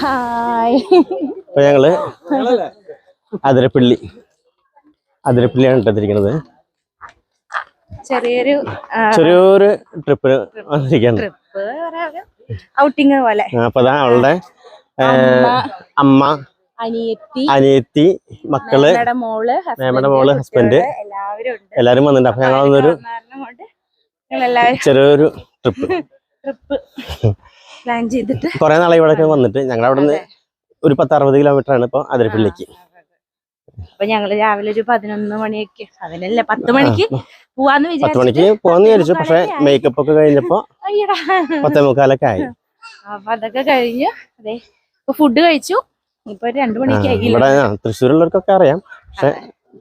Hi. ഞങ്ങൾ അതിരപ്പള്ളി. അതിരപ്പള്ളിയാണ് ഇട്ടിരിക്കുന്നത് ചെറിയൊരു ചെറിയൊരു ട്രിപ്പിന് വന്നിരിക്കുകയാണ്. ട്രിപ്പ് ഔട്ടിങ് പോലെ. അപ്പൊ അതാ അവളുടെ അമ്മ, അനിയത്തി അനിയത്തി മക്കൾ മേമയുടെ മോൾ ഹസ്ബൻഡ് മേമയുടെ മോൾ, ഹസ്ബൻഡ് എല്ലാവരും ഉണ്ട്. എല്ലാരും വന്നിട്ടുണ്ട്. അപ്പൊ ഞങ്ങൾ വന്നൊരു കാരണം കൊണ്ട് ചെറിയൊരു ട്രിപ്പ്. ട്രിപ്പ്. പ്ലാൻ ചെയ്തിട്ട്. കുറെ നാളെ ഇവിടെ വന്നിട്ട്. ഞങ്ങൾ അവിടെ നിന്ന് ഒരു പത്ത് അറുപത് കിലോമീറ്റർ ആണ് ഇപ്പൊ അതിരപ്പള്ളിക്ക്. അപ്പൊ ഞങ്ങൾ രാവിലെ ഒരു പതിനൊന്ന് മണിയൊക്കെ അതിനല്ലേ പത്ത് മണിക്ക് പോവാന്ന് വിചാരിച്ചു പത്ത് മണിക്ക് പോവാന്ന് വിചാരിച്ചു. പക്ഷെ മേക്കപ്പ് ഒക്കെ കഴിഞ്ഞപ്പോ പത്തേ മുക്കാലൊക്കെ ആയി. അപ്പൊ അതൊക്കെ കഴിഞ്ഞ്. അതെ. ഇപ്പൊ ഫുഡ് കഴിച്ചു. ഇപ്പൊ രണ്ടു മണിക്ക് ഇവിടെ തൃശ്ശൂരുള്ളവർക്കൊക്കെ അറിയാം. പക്ഷെ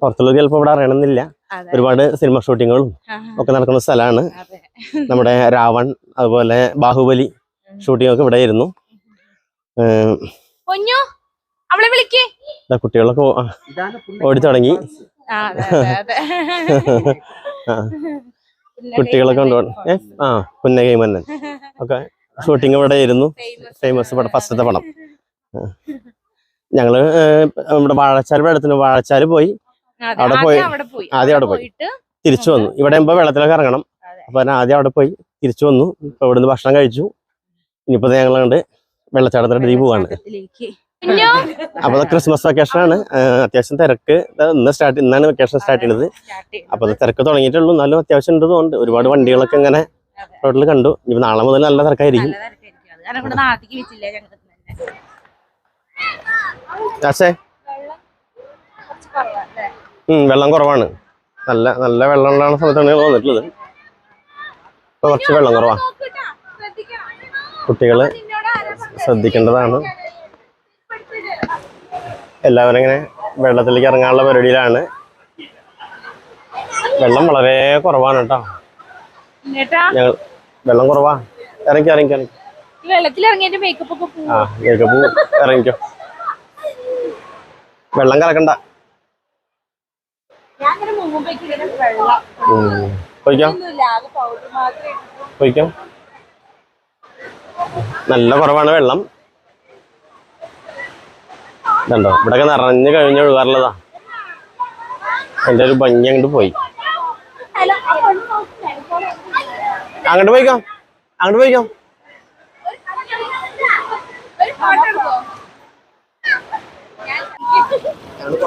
പുറത്തുള്ളവർ ചിലപ്പോ ഇവിടെ അറിയണമെന്നില്ല. ഒരുപാട് സിനിമ ഷൂട്ടിങ്ങുകളും ഒക്കെ നടക്കുന്ന സ്ഥലമാണ്. നമ്മുടെ രാവൺ അതുപോലെ ബാഹുബലി ഷൂട്ടിംഗ് ഒക്കെ ഇവിടെ ആയിരുന്നു അവളെ വിളിക്കേ. ദാ കുട്ടികളൊക്കെ ഓടി തുടങ്ങി. കുട്ടികളൊക്കെ കൊണ്ടുപോകണം ഏ ആ പുന്ന മന്നൻ ഒക്കെ ഷൂട്ടിംഗ് ഇവിടെ ആയിരുന്നു ഫേമസ് പടം ഫസ്റ്റത്തെ പടം. ഞങ്ങൾ നമ്മുടെ വാഴച്ചാൽ വെള്ളത്തിന് വാഴച്ചാൽ പോയി. അവിടെ പോയി. അവിടെ പോയി. ആദ്യം അവിടെ പോയി. പോയിട്ട് തിരിച്ചു വന്നു. ഇവിടെ ആകുമ്പോ വെള്ളത്തിലൊക്കെ ഇറങ്ങണം. അപ്പൊ ഞാൻ ആദ്യം അവിടെ പോയി. തിരിച്ചു വന്നു. ഇപ്പൊ ഇവിടുന്ന് ഭക്ഷണം കഴിച്ചു. ഇനിയിപ്പോ ഞങ്ങളുണ്ട് വെള്ളച്ചാട്ടത്തിന്റെ അടുത്തേക്ക് പോവാണ്. അപ്പൊ ക്രിസ്മസ് വെക്കേഷൻ ആണ്. അത്യാവശ്യം തിരക്ക്. ഇന്ന് സ്റ്റാർട്ട് ഇന്നാണ് വെക്കേഷൻ സ്റ്റാർട്ട് ചെയ്യുന്നത്. അപ്പൊ തിരക്ക് തുടങ്ങിയിട്ടുള്ളൂ. എന്നാലും അത്യാവശ്യം ഉണ്ട് തോന്നുന്നുണ്ട്. ഒരുപാട് വണ്ടികളൊക്കെ ഇങ്ങനെ റോഡിൽ കണ്ടു. ഇനി നാളെ മുതൽ നല്ല തിരക്കായിരിക്കും. വെള്ളം കുറവാണ്. നല്ല നല്ല വെള്ളം ഉണ്ടാകുന്ന സമയത്താണ് തോന്നിട്ടുള്ളത് ഇപ്പൊ കുറച്ച് വെള്ളം കുറവാ. നോക്കൂട്ടാ, ശ്രദ്ധിക്കണം. പറഞ്ഞത്? ശ്രദ്ധിക്കേണ്ടതാണ്. എല്ലാവരും ഇങ്ങനെ വെള്ളത്തിലേക്ക് ഇറങ്ങാനുള്ള പരിപാടിയിലാണ്. വെള്ളം വളരെ കുറവാണ് കേട്ടോ. ഞങ്ങൾ വെള്ളം കുറവാ. ഇറങ്ങി ഇറങ്ങി ഇറങ്ങി. വെള്ളത്തിൽ മേക്കപ്പ് ഒക്കെ ആ കേക്ക് പോ ഇറങ്ങിക്കോ. വെള്ളം കലക്കണ്ട. പോയിക്കോ. പോയിക്കോ. നല്ല കുറവാണ് വെള്ളം. ഇതുണ്ടോ? ഇവിടെയൊക്കെ നിറഞ്ഞു കഴിഞ്ഞ് ഒഴുകാറുള്ളതാ. എന്റെ ഒരു ഭംഗി അങ്ങോട്ട് പോയി. അങ്ങോട്ട് പോയിക്കോ. അങ്ങോട്ട് പോയിക്കോ.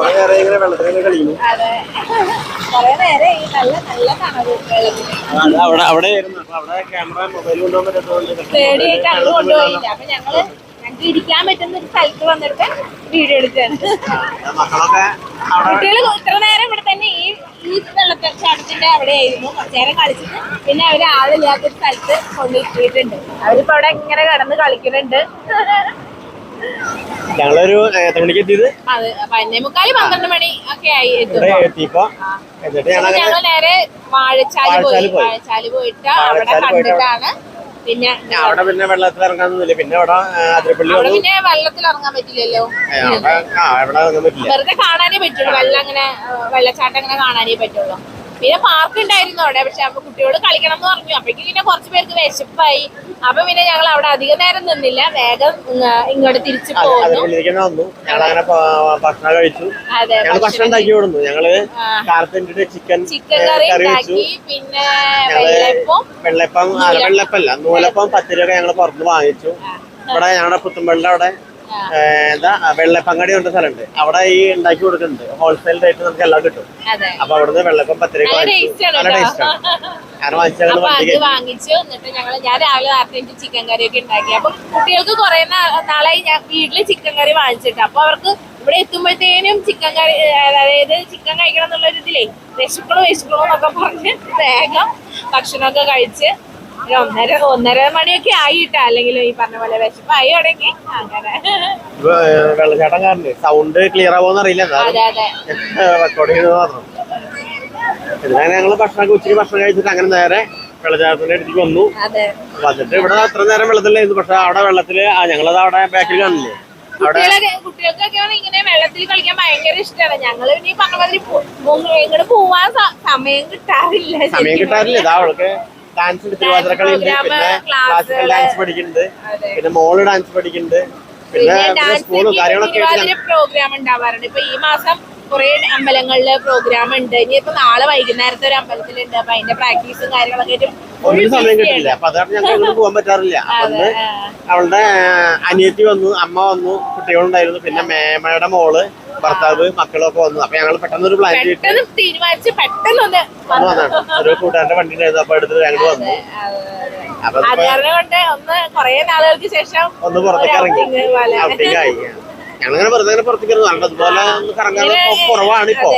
ഒരു നല്ല തണവ് വെള്ളത്തിൽ അവിടെ അവിടെ ആയിരുന്നു അപ്പൊ അവിടെ ക്യാമറ മൊബൈൽ കൊണ്ടുപോകാൻ പേടിയായിട്ട് അങ്ങ് കൊണ്ടുപോയില്ല അപ്പൊ ഞങ്ങൾ ഞങ്ങൾക്ക് ഇരിക്കാൻ പറ്റുന്ന ഒരു സ്ഥലത്ത് വന്നിട്ട് വീഡിയോ അവിടെ കുട്ടികൾ ഇത്ര നേരം ഇവിടെ തന്നെ ഈ ഈ വെള്ളച്ചാട്ടത്തിന്റെ അവിടെ ആയിരുന്നു കുറച്ചു നേരം കളിച്ചിട്ട് പിന്നെ അവർ ആളില്ലാത്തൊരു സ്ഥലത്ത് കൊണ്ടിട്ടിട്ടുണ്ട് അവരിപ്പോ അവിടെ ഇങ്ങനെ കിടന്ന് കളിക്കുന്നുണ്ട്. ഞങ്ങളൊരു എത്ര മണിക്ക് എത്തിയത്? അത് പന്ത്രണ്ട് മണി ഒക്കെ ആയി എത്തിയപ്പോ എന്നിട്ട് ഞങ്ങൾ നേരെ വാഴച്ചാൽ പോയി. വാഴച്ചാൽ പോയിട്ട് അവിടെ കണ്ടിട്ടാണ് പിന്നെ അവിടെ പിന്നെ വെള്ളത്തിൽ ഇറങ്ങാനൊന്നുമില്ല പിന്നെ അവിടെ അതിരപ്പള്ളി പിന്നെ വെള്ളത്തിൽ ഇറങ്ങാൻ പറ്റില്ലല്ലോ. വെറുതെ കാണാനേ പറ്റുള്ളൂ. വെള്ളം അങ്ങനെ വെള്ളച്ചാട്ടം അങ്ങനെ കാണാനേ പറ്റുള്ളൂ. പിന്നെ പാർക്ക് ഉണ്ടായിരുന്നു അവിടെ. പക്ഷെ അപ്പൊ കുട്ടിയോട് കളിക്കണം എന്ന് പറഞ്ഞു. അപ്പഴേക്കും പിന്നെ കുറച്ച് പേർക്ക് വിശപ്പായി. അപ്പൊ പിന്നെ ഞങ്ങൾ അവിടെ അധിക നേരം നിന്നില്ല. വേഗം ഇങ്ങോട്ട് തിരിച്ചു പോകുന്നു അങ്ങനെ ഭക്ഷണം കഴിച്ചു. ഞങ്ങൾ ഭക്ഷണം ഉണ്ടാക്കി കൊടുന്നു. ഞങ്ങൾ കാലത്തിന്റെ ചിക്കൻ ചിക്കൻ കറി വെച്ചു. പിന്നെ വെള്ളപ്പം വെള്ളപ്പം വെള്ളപ്പല്ല നൂലപ്പം. പത്തിരിയൊക്കെ ഞങ്ങൾ പുറത്ത് വാങ്ങിച്ചു. ഇവിടെ ഞങ്ങളുടെ പുത്തുമ്പള്ളിയുടെ അവിടെ എന്താ വെള്ളപ്പങ്ങടി കൊണ്ട സ്ഥലമുണ്ട്. അവിടെ ഈ ഉണ്ടാക്കി കൊടുക്കുന്നുണ്ട്. ഹോൾസെയിൽ റേറ്റ് നമുക്ക് എല്ലാം കിട്ടും. അപ്പൊ അവിടുന്ന് വെള്ളപ്പം ടേസ്റ്റ് ആണ് നല്ല. ടേസ്റ്റ് ആണ്. വാങ്ങിച്ചു വാങ്ങിച്ചു. എന്നിട്ട് ഞങ്ങൾ ഞാൻ രാവിലെ നേരത്തെ ചിക്കൻ കറി ഒക്കെ ഉണ്ടാക്കി. അപ്പൊ കുട്ടികൾക്ക് കുറെ നാളായി ഞാൻ വീട്ടിൽ ചിക്കൻ കറി വാങ്ങിച്ചിട്ട്. അപ്പൊ അവർക്ക് ഇവിടെ എത്തുമ്പോഴത്തേനും ചിക്കൻ കറി അതായത് ചിക്കൻ കഴിക്കണം എന്നുള്ള ഒരു ഇതിലേ വിശക്കണു വിശക്കണു എന്നൊക്കെ പറഞ്ഞ് വേഗം ഭക്ഷണമൊക്കെ കഴിച്ച് ഒന്നര ഒന്നര മണിയൊക്കെ ആയിട്ടാ. അല്ലെങ്കിൽ ഈ പറഞ്ഞ പോലെ വിശപ്പായി തുടങ്ങി. അങ്ങനെ. വെള്ളച്ചാട്ടം കാരണം സൗണ്ട് ക്ലിയർ ആവുമെന്ന് അറിയില്ല. റെക്കോർഡ് ചെയ്ത് പറഞ്ഞു എന്നാലും ഞങ്ങൾ ഭക്ഷണം ഉച്ചയ്ക്ക് ഭക്ഷണം കഴിച്ചിട്ട് അങ്ങനെ നേരെ വെള്ളച്ചാട്ടത്തിന്റെ അടുത്തേക്ക് വന്നു. വന്നിട്ട് ഇവിടെ അത്ര നേരം വെള്ളത്തിലായിരുന്നു. പക്ഷെ അവിടെ വെള്ളത്തിൽ ഞങ്ങളത് അവിടെ ബാക്കിൽ കാണില്ലേ അവിടെ കുട്ടികളൊക്കെ കുട്ടികൾക്കൊക്കെ ഇങ്ങനെ വെള്ളത്തിൽ കളിക്കാൻ ഭയങ്കര ഇഷ്ടമാണ് ഞങ്ങൾ പിന്നെ ഈ പറഞ്ഞ മാതിരി ഇങ്ങോട്ട് പോവാൻ സമയം കിട്ടാറില്ല സമയം കിട്ടാറില്ല. അവൾക്ക് ഡാൻസ് പിന്നെ ക്ലാസിക്കൽ ഡാൻസ് പഠിക്കുന്നുണ്ട് പിന്നെ മോൾ ഡാൻസ് പഠിക്കുന്നുണ്ട് പിന്നെ സ്കൂളും കാര്യങ്ങളൊക്കെ ആയിട്ട് പ്രോഗ്രാം ഉണ്ടാവാറുണ്ട്. ഇപ്പൊ ഈ മാസം കുറെ അമ്പലങ്ങളിൽ പ്രോഗ്രാം ഉണ്ട്. ഇനിയിപ്പോ നാളെ വൈകുന്നേരത്തെ ഒരു അമ്പലത്തിലുണ്ട്. അപ്പൊ അതിന്റെ പ്രാക്ടീസും കാര്യങ്ങളൊക്കെ ആയിട്ട് സമയം കിട്ടില്ല. അപ്പൊ അതാണ് ഞങ്ങൾക്ക് പോകാൻ പറ്റാറില്ല. അന്ന് അവളുടെ അനിയത്തി വന്നു അമ്മ വന്നു കുട്ടികളുണ്ടായിരുന്നു. പിന്നെ മേമയുടെ മോൾ ഭർത്താവ് മക്കളൊക്കെ വന്നു. അപ്പൊ ഞങ്ങൾ പെട്ടെന്ന് ഒരു പ്ലാൻ ചെയ്തിട്ട് തീരുമാനിച്ച് പെട്ടെന്ന് വന്നതാണ് ഒരു കൂട്ടുകാരന്റെ വണ്ടി ഉണ്ടായിരുന്നു അപ്പൊ എടുത്ത് ഞങ്ങൾ വന്നു. അപ്പൊ കൊണ്ട് ഒന്ന് കൊറേ നാളുകൾക്ക് ശേഷം ഒന്ന് പുറത്തേക്ക് ഇറങ്ങി. ഔട്ടിംഗ് ആയി ഞങ്ങളിങ്ങനെ വെറുതെ ഇങ്ങനെ പുറത്തേക്ക് ഇറങ്ങും കാരണം അതുപോലെ ഒന്ന് കറങ്ങാൻ കുറവാണ് ഇപ്പൊ.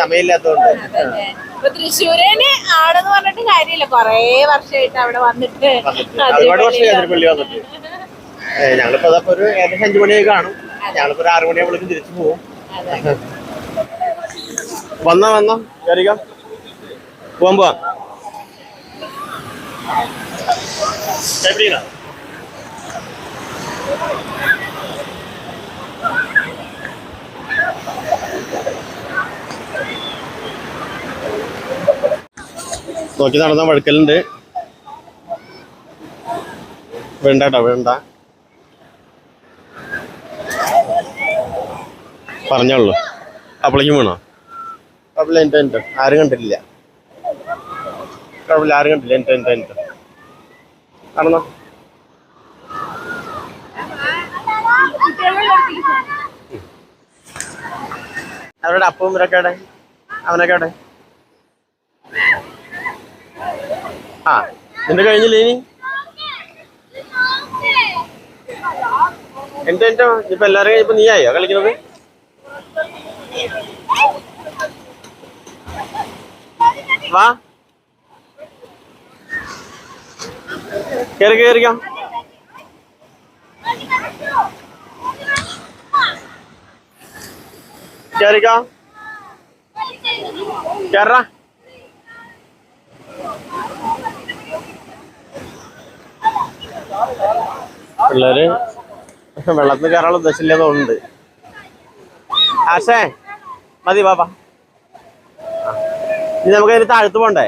സമയമില്ലാത്തതുകൊണ്ട്. അതന്നെ. ഇപ്പൊ തൃശ്ശൂരന് ആണെന്ന് പറഞ്ഞിട്ട് കാര്യമില്ല. കൊറേ വർഷമായിട്ട് അവിടെ വന്നിട്ട് ഒരുപാട് ഞങ്ങളിപ്പോ ഒരു ഏകദേശം അഞ്ചു മണിയൊക്കെ കാണും. ഞങ്ങളിപ്പോ ഒരു ആറു മണിയാകുമ്പോഴേക്കും തിരിച്ചു പോകും. വന്നോ വന്നാ. കയറിക്കോ. പോവാൻ പോവാം. നോക്കി നടന്ന വഴുക്കലുണ്ട്. വേണ്ട കേട്ടോ വേണ്ട. പറഞ്ഞോളൂ. അപ്പളേക്കും വേണോ? കുഴപ്പമില്ല എന്റെ എന്റെ ആരും കണ്ടിട്ടില്ല. കുഴപ്പമില്ല ആരും കണ്ടില്ല. എന്റെ എന്റെ എന്റെ കാണുന്നോ? അവരുടെ അപ്പവും ഇവരൊക്കെ അവനൊക്കെ അവിടെ ആ നിന്റെ കഴിഞ്ഞില്ലേ ഇനി? എന്റെ എന്റെ ഇപ്പൊ എല്ലാരും കഴിഞ്ഞപ്പോ നീ ആയോ കളിക്കുന്നത്? വാ. കേറി കേറിക്കോ കേറിക്കോ കേറ പിള്ളേര് വെള്ളത്തിൽ കയറാനുള്ള ഉദ്ദേശമില്ല തോന്നുന്നുണ്ട് ആശേ മതി ബാബാ ഇനി നമുക്ക് അതിന് താഴത്ത് പോണ്ടേ?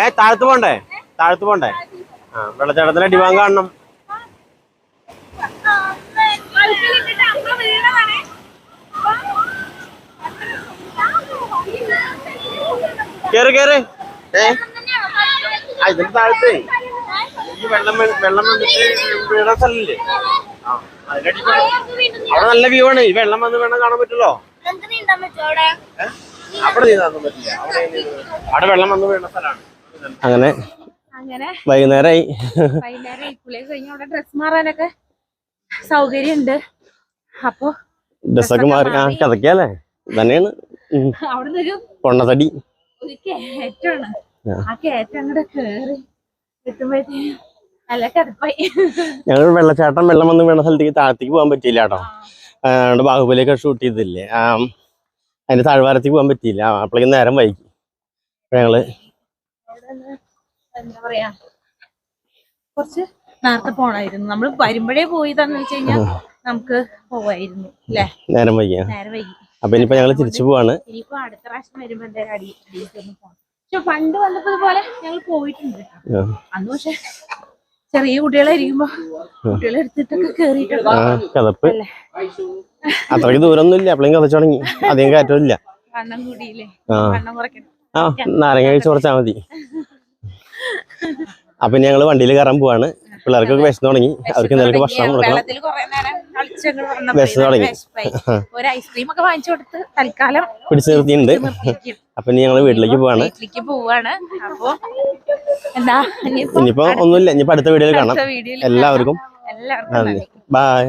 ഏ താഴത്ത് പോണ്ടേ? താഴത്ത് പോണ്ടേ? ആ വെള്ളച്ചാട്ടത്തിന്റെ അടിവാൻ കാണണം. കേറ് കേറ്. ഏ ആ ഇതിന് താഴത്ത്. ഈ വെള്ളം വെള്ളം വന്നിട്ട് വീണ സ്ഥലമില്ലേ? അവിടെ നല്ല വ്യൂ ആണ്. ഈ വെള്ളം വന്ന് വേണം കാണാൻ പറ്റുമല്ലോ? അവിടെ പറ്റില്ല. അവിടെ അവിടെ വെള്ളം വന്ന് വീണ സ്ഥലമാണ്. അങ്ങനെ. അങ്ങനെ. വൈകുന്നേരമായി കഴിഞ്ഞ അവിടെ ഡ്രസ് മാറാനൊക്കെ സൗകര്യമുണ്ട്. അപ്പൊ ഡ്രസ്സൊക്കെ മാറി. ആ കഥക്കല്ലേ തന്നെയാണ്. അവിടുന്ന് ഒരു കയറ്റാണ് ആ. ആ കയറ്റം അങ്ങോട്ട് കേറി എത്തുമ്പോഴത്തേക്കും നല്ല കടുപ്പായി. ഞങ്ങൾ വെള്ളച്ചാട്ടം വെള്ളം വന്ന് വീണ സ്ഥലത്തേക്ക് താഴത്തേക്ക് പോകാൻ പറ്റിയില്ല കേട്ടോ. ബാഹുബലിയൊക്കെ ഷൂട്ട് ചെയ്തില്ലേ? ആ അതിന്റെ താഴ്വാരത്തേക്ക് പോകാൻ പറ്റിയില്ല. അപ്പോഴേക്കും നേരം വൈകി. അപ്പൊ എന്താ പറയാ കുറച്ച് നേരത്തെ പോണായിരുന്നു. നമ്മൾ വരുമ്പോഴേ പോയതാന്ന് വെച്ച് കഴിഞ്ഞാൽ നമുക്ക് പോവായിരുന്നു അല്ലേ? നേരം വൈകി. ആ. നേരെ വൈകി. അപ്പൊ ഇനിയിപ്പോ ഞങ്ങൾ തിരിച്ചു പോവാണ്. ഇനിയിപ്പോ അടുത്ത പ്രാവശ്യം വരുമ്പോ എന്തായാലും അടി അടിയിലേക്കൊന്ന് പോണം. പക്ഷെ പണ്ട് വന്നപ്പോ ഇതുപോലെ ഞങ്ങൾ പോയിട്ടുണ്ട് അന്ന് പക്ഷെ ചെറിയ കുട്ടികളായിരിക്കുമ്പോ കുട്ടികളെ എടുത്തിട്ടൊക്കെ കേറിയിട്ടുണ്ട്. അത്രയ്ക്ക് ദൂരമൊന്നും ഇല്ല അപ്പളേം കഥച്ചു തുടങ്ങി അധികം കയറ്റവും ഇല്ല വണ്ണം കൂടിയില്ലേ? ആ. വണ്ണം കുറയ്ക്കണം. ആ നാരങ്ങ കഴിച്ച് കുറച്ചാ മതി. അപ്പൊ ഞങ്ങൾ വണ്ടിയിൽ കയറാൻ പോവാണ്. പിള്ളേർക്കൊക്കെ വിശന്നു തുടങ്ങി. അവർക്ക് എന്തെങ്കിലും ഭക്ഷണം കൊടുക്കണം. തുടങ്ങി. ഒരു ഐസ്ക്രീം ഒക്കെ വാങ്ങിച്ചു കൊടുത്ത് തൽക്കാലം പിടിച്ചു നിർത്തിയിട്ടുണ്ട്. അപ്പൊ ഇനി ഞങ്ങൾ വീട്ടിലേക്ക് പോവാണ്. വീട്ടിലേക്ക് പോവാണ്. അപ്പോ എന്താ ഇനിയിപ്പോ ഒന്നുമില്ല. ഇനിയിപ്പോ അടുത്ത വീഡിയോയിൽ കാണാം. എല്ലാവർക്കും എല്ലാവർക്കും ബൈ